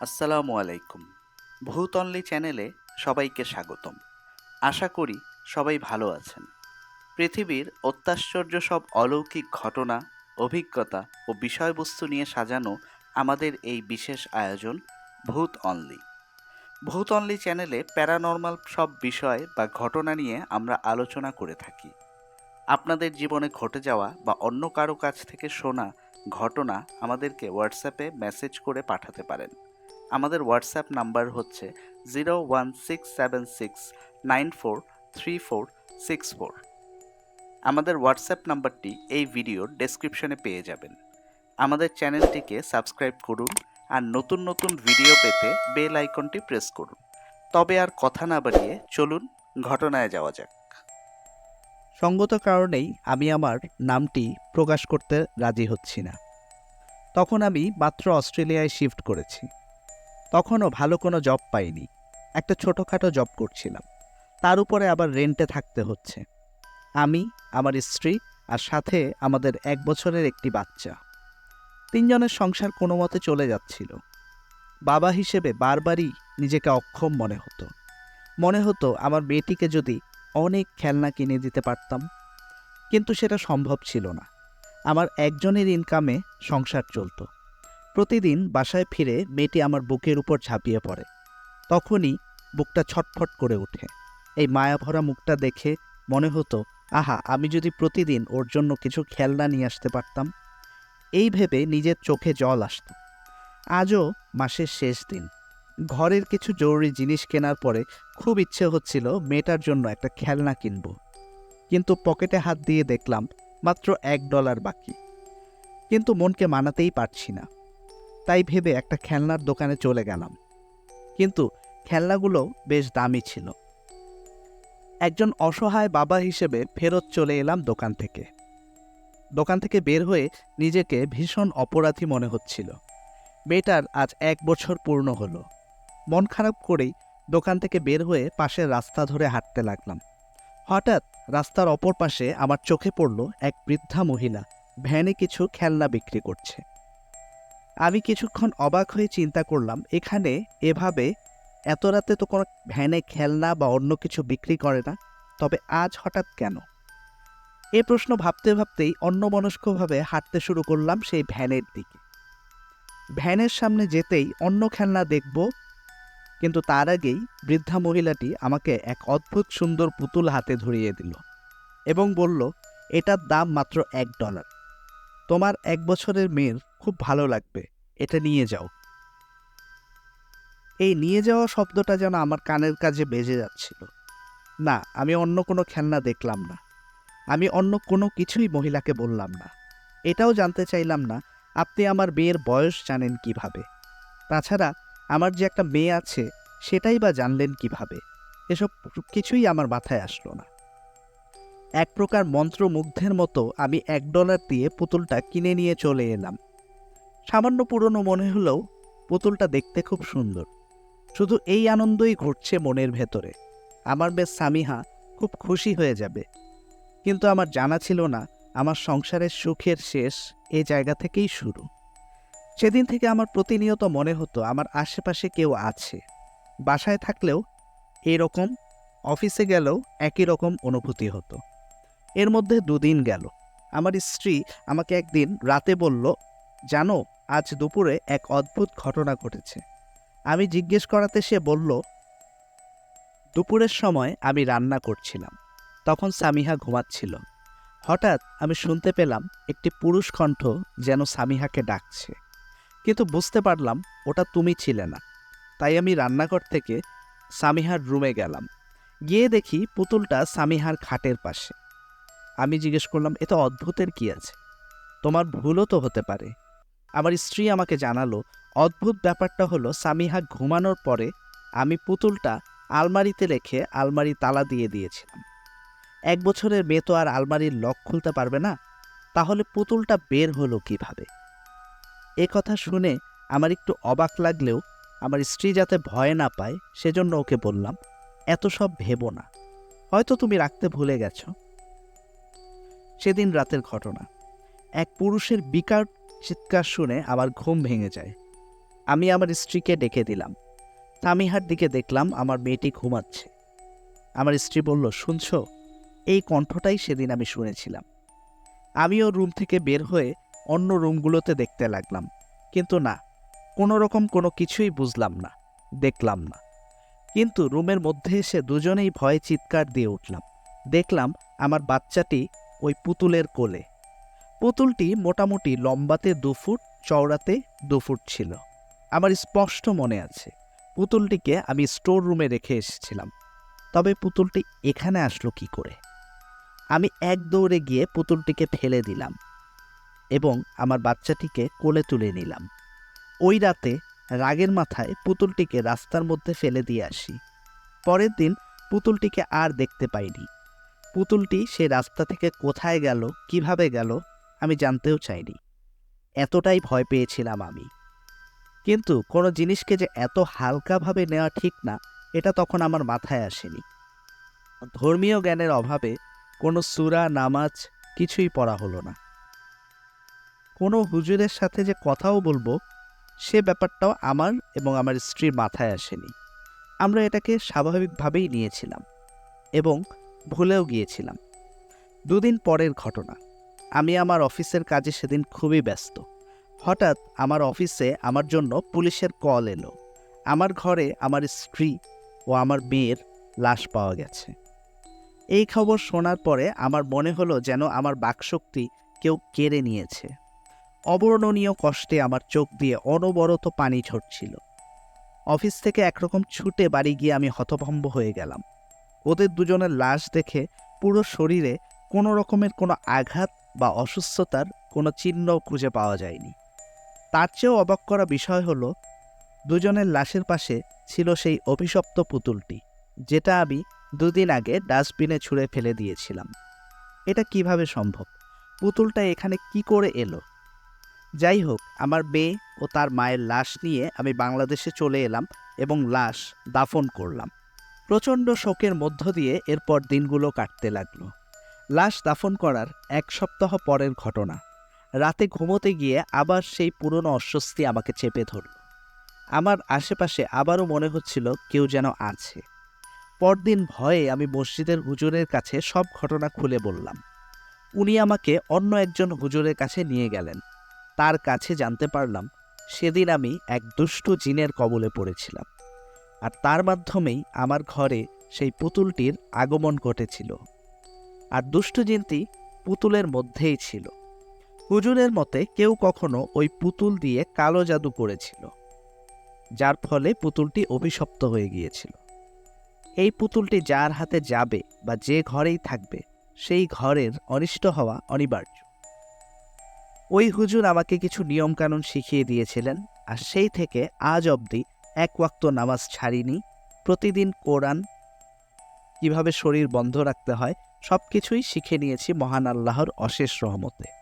আসসালামু আলাইকুম। ভূত অনলি চ্যানেলে সবাইকে স্বাগতম। আশা করি সবাই ভালো আছেন। পৃথিবীর অত্যাশ্চর্য সব অলৌকিক ঘটনা, অভিজ্ঞতা ও বিষয়বস্তু নিয়ে সাজানো আমাদের এই বিশেষ আয়োজন ভূত অনলি। ভূত অনলি চ্যানেলে প্যারানর্মাল সব বিষয় বা ঘটনা নিয়ে আমরা আলোচনা করে থাকি। আপনাদের জীবনে ঘটে যাওয়া বা অন্য কারও কাছ থেকে শোনা ঘটনা আমাদেরকে হোয়াটসঅ্যাপে মেসেজ করে পাঠাতে পারেন। আমাদের হোয়াটসঅ্যাপ নাম্বার হচ্ছে zero one six seven six nine four three four six four. আমাদের হোয়াটসঅ্যাপ নাম্বারটি এই ভিডিওর ডেসক্রিপশনে পেয়ে যাবেন। আমাদের চ্যানেলটিকে সাবস্ক্রাইব করুন আর নতুন নতুন ভিডিও পেতে বেল আইকনটি প্রেস করুন। তবে আর কথা না বাড়িয়ে চলুন ঘটনায় যাওয়া যাক। সঙ্গত কারণেই আমি আমার নামটি প্রকাশ করতে রাজি হচ্ছি না। তখন আমি মাত্র অস্ট্রেলিয়ায় শিফট করেছি। তখনও ভালো কোনো জব পাইনি। একটা ছোটোখাটো জব করছিলাম। তার উপরে আবার রেন্টে থাকতে হচ্ছে। আমি, আমার স্ত্রী আর সাথে আমাদের এক বছরের একটি বাচ্চা। তিনজনের সংসার কোনো মতে চলে যাচ্ছিল। বাবা হিসেবে বারবারই নিজেকে অক্ষম মনে হতো। মনে হতো আমার মেয়েটিকে যদি অনেক খেলনা কিনে দিতে পারতাম, কিন্তু সেটা সম্ভব ছিল না। আমার একজনের ইনকামে সংসার চলতো। প্রতিদিন বাসায় ফিরে মেয়েটি আমার বুকের উপর ঝাঁপিয়ে পড়ে। তখনই বুকটা ছটফট করে ওঠে। এই মায়াভরা মুখটা দেখে মনে হতো, আহা, আমি যদি প্রতিদিন ওর জন্য কিছু খেলনা নিয়ে আসতে পারতাম? এই ভেবে নিজের চোখে জল আসতো। আজও মাসের শেষ দিন। ঘরের কিছু জরুরি জিনিস কেনার পরে খুব ইচ্ছে হচ্ছিল মেয়েটার জন্য একটা খেলনা কিনব। কিন্তু পকেটে হাত দিয়ে দেখলাম মাত্র এক ডলার বাকি। কিন্তু মনকে মানাতেই পারছি না। তাই ভেবে একটা খেলনার দোকানে চলে গেলাম। কিন্তু খেলনাগুলো বেশ দামি ছিল। একজন অসহায় বাবা হিসেবে ফেরত চলে এলাম দোকান থেকে। দোকান থেকে বের হয়ে নিজেকে ভীষণ অপরাধী মনে হচ্ছিল। মেয়েটার আজ এক বছর পূর্ণ হলো। মন খারাপ করেই দোকান থেকে বের হয়ে পাশের রাস্তা ধরে হাঁটতে লাগলাম। হঠাৎ রাস্তার অপর পাশে আমার চোখে পড়ল এক বৃদ্ধা মহিলা। ভ্যানে কিছু খেলনা বিক্রি করছে। আমি কিছুক্ষণ অবাক হয়ে চিন্তা করলাম, এখানে এভাবে এত রাতে তো কোনো ভ্যানে খেলনা বা অন্য কিছু বিক্রি করে না, তবে আজ হঠাৎ কেন? এ প্রশ্ন ভাবতে ভাবতেই অন্যমনস্কভাবে হাঁটতে শুরু করলাম সেই ভ্যানের দিকে। ভ্যানের সামনে যেতেই অন্য খেলনা দেখব, কিন্তু তার আগেই বৃদ্ধা মহিলাটি আমাকে এক অদ্ভুত সুন্দর পুতুল হাতে ধরিয়ে দিল এবং বলল, এটার দাম মাত্র এক ডলার। তোমার এক বছরের মেয়ের খুব ভালো লাগবে। এটা নিয়ে যাও। এই নিয়ে যাওয়া শব্দটা যেন আমার কানের কাজে বেজে যাচ্ছিল। না, আমি অন্য কোনো খেলনা দেখলাম না। আমি অন্য কোনো কিছুই মহিলাকে বললাম না। এটাও জানতে চাইলাম না, আপনি আমার মেয়ের বয়স জানেন কীভাবে? তাছাড়া, আমার যে একটা মেয়ে আছে, সেটাই বা জানলেন কীভাবে? এসব কিছুই আমার মাথায় আসলো না। এক প্রকার মন্ত্রমুগ্ধের মতো আমি এক ডলার দিয়ে পুতুলটা কিনে নিয়ে চলে এলাম। সামান্য পুরনো মনে হলেও পুতুলটা দেখতে খুব সুন্দর। শুধু এই আনন্দই ঘটছে মনের ভেতরে। আমার বেশ সামিহা খুব খুশি হয়ে যাবে। কিন্তু আমার জানা ছিল না আমার সংসারের সুখের শেষ এ জায়গা থেকেই শুরু। সেদিন থেকে আমার প্রতিনিয়ত মনে হতো আমার আশেপাশে কেউ আছে। বাসায় থাকলেও এরকম, অফিসে গেলেও একই রকম অনুভূতি হতো। এর মধ্যে দুদিন গেল। আমার স্ত্রী আমাকে একদিন রাতে বলল জানো, আজ দুপুরে এক অদ্ভুত ঘটনা ঘটেছে। আমি জিজ্ঞেস করাতে সে বলল, দুপুরের সময় আমি রান্না করছিলাম। তখন সামিহা ঘুমাচ্ছিল। হঠাৎ আমি শুনতে পেলাম একটি পুরুষ কণ্ঠ যেন সামিহাকে ডাকছে। কিন্তু বুঝতে পারলাম ওটা তুমি ছিলে না। তাই আমি রান্নাঘর থেকে সামিহার রুমে গেলাম। গিয়ে দেখি পুতুলটা সামিহার খাটের পাশে। আমি জিজ্ঞেস করলাম এত অদ্ভুতের কি আছে? তোমার ভুলও তো হতে পারে। আমার স্ত্রী আমাকে জানালো, অদ্ভুত ব্যাপারটা হলো সামিহা ঘুমানোর পরে আমি পুতুলটা আলমারিতে রেখে আলমারি তালা দিয়ে দিয়েছিলাম। এক বছরের মেয়ে তো আর আলমারির লক খুলতে পারবে না, তাহলে পুতুলটা বের হলো কীভাবে? এ কথা শুনে আমার একটু অবাক লাগলেও আমার স্ত্রী যাতে ভয় না পায়, সেজন্য ওকে বললাম, এত সব ভেবো না, হয়তো তুমি রাখতে ভুলে গেছো। সেদিন রাতের ঘটনা। এক পুরুষের বিকার চিৎকার শুনে আমার ঘুম ভেঙে যায়। আমি আমার স্ত্রীকে ডেকে দিলাম। তামিহার দিকে দেখলাম আমার মেয়েটি ঘুমাচ্ছে। আমার স্ত্রী বলল, শুনছ? এই কণ্ঠটাই সেদিন আমি শুনেছিলাম। আমিও রুম থেকে বের হয়ে অন্য রুমগুলোতে দেখতে লাগলাম। কিন্তু না, কোনো রকম কোনো কিছুই বুঝলাম না, দেখলাম না। কিন্তু রুমের মধ্যে এসে দুজনেই ভয়ে চিৎকার দিয়ে উঠলাম। দেখলাম আমার বাচ্চাটি ওই পুতুলের কোলে। পুতুলটি মোটামুটি লম্বাতে দু ফুট, চওড়াতে দু ফুট ছিল। আমার স্পষ্ট মনে আছে, পুতুলটিকে আমি স্টোর রুমে রেখে এসেছিলাম। তবে পুতুলটি এখানে আসলো কি করে? আমি এক দৌড়ে গিয়ে পুতুলটিকে ফেলে দিলাম এবং আমার বাচ্চাটিকে কোলে তুলে নিলাম। ওই রাতে রাগের মাথায় পুতুলটিকে রাস্তার মধ্যে ফেলে দিয়ে আসি। পরের দিন পুতুলটিকে আর দেখতে পাইনি। পুতুলটি সে রাস্তা থেকে কোথায় গেল, কীভাবে গেল আমি জানতেও চাইনি। এতটাই ভয় পেয়েছিলাম আমি। কিন্তু কোনো জিনিসকে যে এত হালকাভাবে নেওয়া ঠিক না, এটা তখন আমার মাথায় আসেনি। ধর্মীয় জ্ঞানের অভাবে কোনো সুরা, নামাজ কিছুই পড়া হলো না। কোনো হুজুরের সাথে যে কথাও বলব, সে ব্যাপারটাও আমার এবং আমার স্ত্রীর মাথায় আসেনি। আমরা এটাকে স্বাভাবিকভাবেই নিয়েছিলাম এবং ভুলেও গিয়েছিলাম। দুদিন পরের ঘটনা। আমি আমার অফিসের কাজে সেদিন খুবই ব্যস্ত। হঠাৎ আমার অফিসে আমার জন্য পুলিশের কল এলো। আমার ঘরে আমার স্ত্রী ও আমার মেয়ের লাশ পাওয়া গেছে। এই খবর শোনার পরে আমার মনে হলো যেন আমার বাকশক্তি কেউ কেড়ে নিয়েছে। অবর্ণনীয় কষ্টে আমার চোখ দিয়ে অনবরত পানি ঝরছিল। অফিস থেকে একরকম ছুটে বাড়ি গিয়ে আমি হতভম্ব হয়ে গেলাম। ওদের দুজনের লাশ দেখে পুরো শরীরে কোনো রকমের কোনো আঘাত বা অসুস্থতার কোনো চিহ্ন খুঁজে পাওয়া যায়নি। তার চেয়েও অবাক করা বিষয় হলো, দুজনের লাশের পাশে ছিল সেই অভিশপ্ত পুতুলটি, যেটা আমি দুদিন আগে ডাস্টবিনে ছুঁড়ে ফেলে দিয়েছিলাম। এটা কীভাবে সম্ভব? পুতুলটা এখানে কি করে এলো? যাই হোক, আমার মেয়ে ও তার মায়ের লাশ নিয়ে আমি বাংলাদেশে চলে এলাম এবং লাশ দাফন করলাম। প্রচণ্ড শোকের মধ্য দিয়ে এরপর দিনগুলো কাটতে লাগল। লাশ দাফন করার এক সপ্তাহ পরের ঘটনা। রাতে ঘুমোতে গিয়ে আবার সেই পুরনো অস্বস্তি আমাকে চেপে ধরল। আমার আশেপাশে আবারও মনে হচ্ছিল কেউ যেন আছে। পরদিন ভয়ে আমি মসজিদের হুজুরের কাছে সব ঘটনা খুলে বললাম। উনি আমাকে অন্য একজন হুজুরের কাছে নিয়ে গেলেন। তার কাছে জানতে পারলাম, সেদিন আমি এক দুষ্টু জিনের কবলে পড়েছিলাম। আর তার মাধ্যমেই আমার ঘরে সেই পুতুলটির আগমন ঘটেছিল। আর দুষ্টু জিনটি পুতুলের মধ্যেই ছিল। হুজুরের মতে কেউ কখনো ওই পুতুল দিয়ে কালো জাদু করেছিল, যার ফলে পুতুলটি অভিশপ্ত হয়ে গিয়েছিল। এই পুতুলটি যার হাতে যাবে বা যে ঘরেই থাকবে, সেই ঘরের অনিষ্ট হওয়া অনিবার্য। ওই হুজুর আমাকে কিছু নিয়মকানুন শিখিয়ে দিয়েছিলেন, আর সেই থেকে আজ অবধি এক ওয়াক্ত নামাজ ছাড়িনি। প্রতিদিন কোরআন, কীভাবে শরীর বন্ধ রাখতে হয় সব কিছুই শিখে নিয়েছি মহান আল্লাহর অশেষ রহমতে।